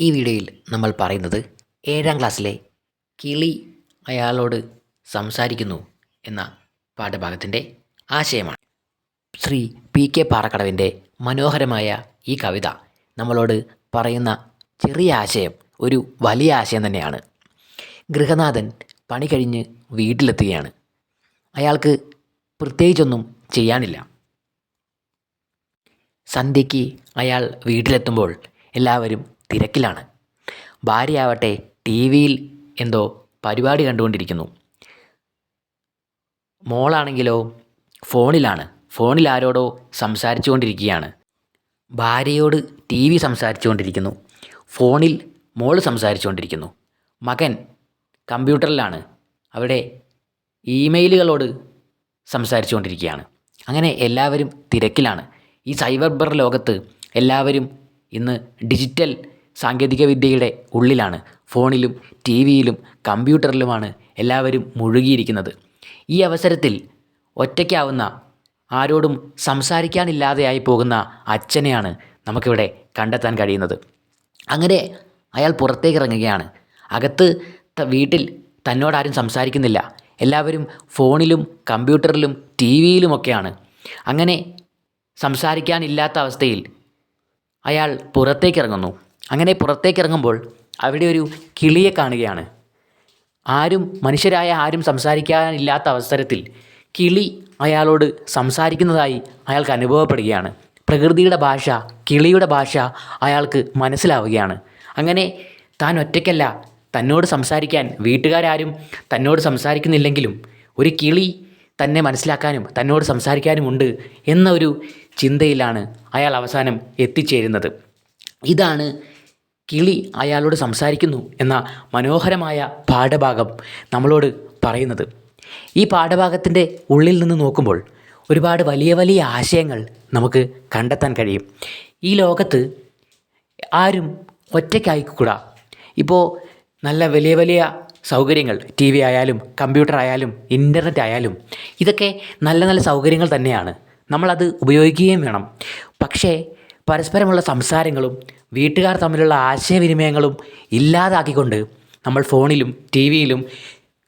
ഈ വീഡിയോയിൽ നമ്മൾ പറയുന്നത് ഏഴാം ക്ലാസ്സിലെ കിളി അയാളോട് സംസാരിക്കുന്നു എന്ന പാഠഭാഗത്തിന്റെ ആശയമാണ്. ശ്രീ പി കെ പാറക്കടവിന്റെ മനോഹരമായ ഈ കവിത നമ്മളോട് പറയുന്ന ചെറിയ ആശയം ഒരു വലിയ ആശയം തന്നെയാണ്. ഗൃഹനാഥൻ പണി കഴിഞ്ഞ് വീട്ടിലെത്തുകയാണ്. അയാൾക്ക് പ്രത്യേകിച്ചൊന്നും ചെയ്യാനില്ല. സന്ധ്യയ്ക്ക് അയാൾ വീട്ടിലെത്തുമ്പോൾ എല്ലാവരും തിരക്കിലാണ്. ഭാര്യയാവട്ടെ ടി വിയിൽ എന്തോ പരിപാടി കണ്ടുകൊണ്ടിരിക്കുന്നു. മോളാണെങ്കിലോ ഫോണിലാണ്. ഫോണിൽ ആരോടോ സംസാരിച്ചുകൊണ്ടിരിക്കുകയാണ്. ഭാര്യയോട് ടി വി സംസാരിച്ചുകൊണ്ടിരിക്കുന്നു. ഫോണിൽ മോൾ സംസാരിച്ചുകൊണ്ടിരിക്കുന്നു. മകൻ കമ്പ്യൂട്ടറിലാണ്. അവിടെ ഇമെയിലുകളോട് സംസാരിച്ചുകൊണ്ടിരിക്കുകയാണ്. അങ്ങനെ എല്ലാവരും തിരക്കിലാണ്. ഈ സൈബർ ലോകത്ത് എല്ലാവരും ഇന്ന് ഡിജിറ്റൽ സാങ്കേതിക വിദ്യയുടെ ഉള്ളിലാണ് ഫോണിലും ടി വിയിലും കമ്പ്യൂട്ടറിലുമാണ് എല്ലാവരും മുഴുകിയിരിക്കുന്നത്. ഈ അവസരത്തിൽ ഒറ്റയ്ക്കാവുന്ന ആരോടും സംസാരിക്കാനില്ലാതെയായി പോകുന്ന അച്ഛനെയാണ് നമുക്കിവിടെ കണ്ടെത്താൻ കഴിയുന്നത്. അങ്ങനെ അയാൾ പുറത്തേക്ക് ഇറങ്ങുകയാണ് അകത്ത് വീട്ടിൽ തന്നോടാരും സംസാരിക്കുന്നില്ല. എല്ലാവരും ഫോണിലും കമ്പ്യൂട്ടറിലും ടി വിയിലുമൊക്കെയാണ് അങ്ങനെ സംസാരിക്കാനില്ലാത്ത അവസ്ഥയിൽ അയാൾ പുറത്തേക്ക് ഇറങ്ങുന്നു അങ്ങനെ പുറത്തേക്കിറങ്ങുമ്പോൾ അവിടെ ഒരു കിളിയെ കാണുകയാണ്. ആരും മനുഷ്യരായ ആരും സംസാരിക്കാനില്ലാത്ത അവസരത്തിൽ കിളി അയാളോട് സംസാരിക്കുന്നതായി അയാൾക്ക് അനുഭവപ്പെടുകയാണ്. പ്രകൃതിയുടെ ഭാഷ കിളിയുടെ ഭാഷ അയാൾക്ക് മനസ്സിലാവുകയാണ്. അങ്ങനെ താൻ ഒറ്റയ്ക്കല്ല തന്നോട് സംസാരിക്കാൻ വീട്ടുകാരാരും തന്നോട് സംസാരിക്കുന്നില്ലെങ്കിലും ഒരു കിളി തന്നെ മനസ്സിലാക്കാനും തന്നോട് സംസാരിക്കാനുമുണ്ട് എന്ന ഒരു ചിന്തയിലാണ് അയാൾ അവസാനം എത്തിച്ചേരുന്നത്. ഇതാണ് കിളി അയാളോട് സംസാരിക്കുന്നു എന്ന മനോഹരമായ പാഠഭാഗം നമ്മളോട് പറയുന്നത്. ഈ പാഠഭാഗത്തിന്റെ ഉള്ളിൽ നിന്ന് നോക്കുമ്പോൾ ഒരുപാട് വലിയ വലിയ ആശയങ്ങൾ നമുക്ക് കണ്ടെത്താൻ കഴിയും. ഈ ലോകത്ത് ആരും ഒറ്റയ്ക്കായിക്കൂടാ. ഇപ്പോൾ നല്ല വലിയ വലിയ സൗകര്യങ്ങൾ ടി വി ആയാലും കമ്പ്യൂട്ടർ ആയാലും ഇന്റർനെറ്റ് ആയാലും ഇതൊക്കെ നല്ല നല്ല സൗകര്യങ്ങൾ തന്നെയാണ്. നമ്മളത് ഉപയോഗിക്കുകയും വേണം. പക്ഷേ പരസ്പരമുള്ള സംസാരങ്ങളും വീട്ടുകാർ തമ്മിലുള്ള ആശയവിനിമയങ്ങളും ഇല്ലാതാക്കിക്കൊണ്ട് നമ്മൾ ഫോണിലും ടി വിയിലും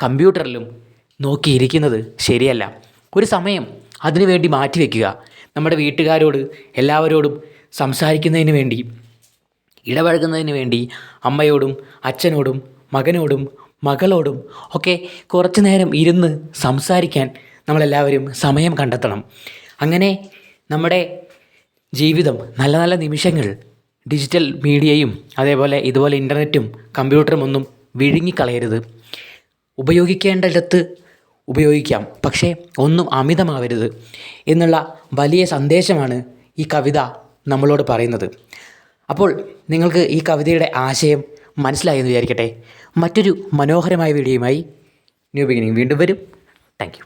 കമ്പ്യൂട്ടറിലും നോക്കിയിരിക്കുന്നത് ശരിയല്ല. ഒരു സമയം അതിനുവേണ്ടി മാറ്റിവെക്കുക നമ്മുടെ വീട്ടുകാരോട് എല്ലാവരോടും സംസാരിക്കുന്നതിന് വേണ്ടി ഇടപഴകുന്നതിന് വേണ്ടി അമ്മയോടും അച്ഛനോടും മകനോടും മകളോടും ഒക്കെ കുറച്ചു നേരം ഇരുന്ന് സംസാരിക്കാൻ നമ്മളെല്ലാവരും സമയം കണ്ടെത്തണം. അങ്ങനെ നമ്മുടെ ജീവിതം നല്ല നല്ല നിമിഷങ്ങൾ ഡിജിറ്റൽ മീഡിയയും അതേപോലെ ഇതുപോലെ ഇന്റർനെറ്റും കമ്പ്യൂട്ടറും ഒന്നും വിഴുങ്ങിക്കളയരുത്. ഉപയോഗിക്കേണ്ടിടത്ത് ഉപയോഗിക്കാം പക്ഷേ ഒന്നും അമിതമാവരുത് എന്നുള്ള വലിയ സന്ദേശമാണ് ഈ കവിത നമ്മളോട് പറയുന്നത്. അപ്പോൾ നിങ്ങൾക്ക് ഈ കവിതയുടെ ആശയം മനസ്സിലായെന്ന് വിചാരിക്കട്ടെ. മറ്റൊരു മനോഹരമായ വീഡിയോയുമായി ന്യൂ ബിഗിനിങ് വീണ്ടും വരും. താങ്ക്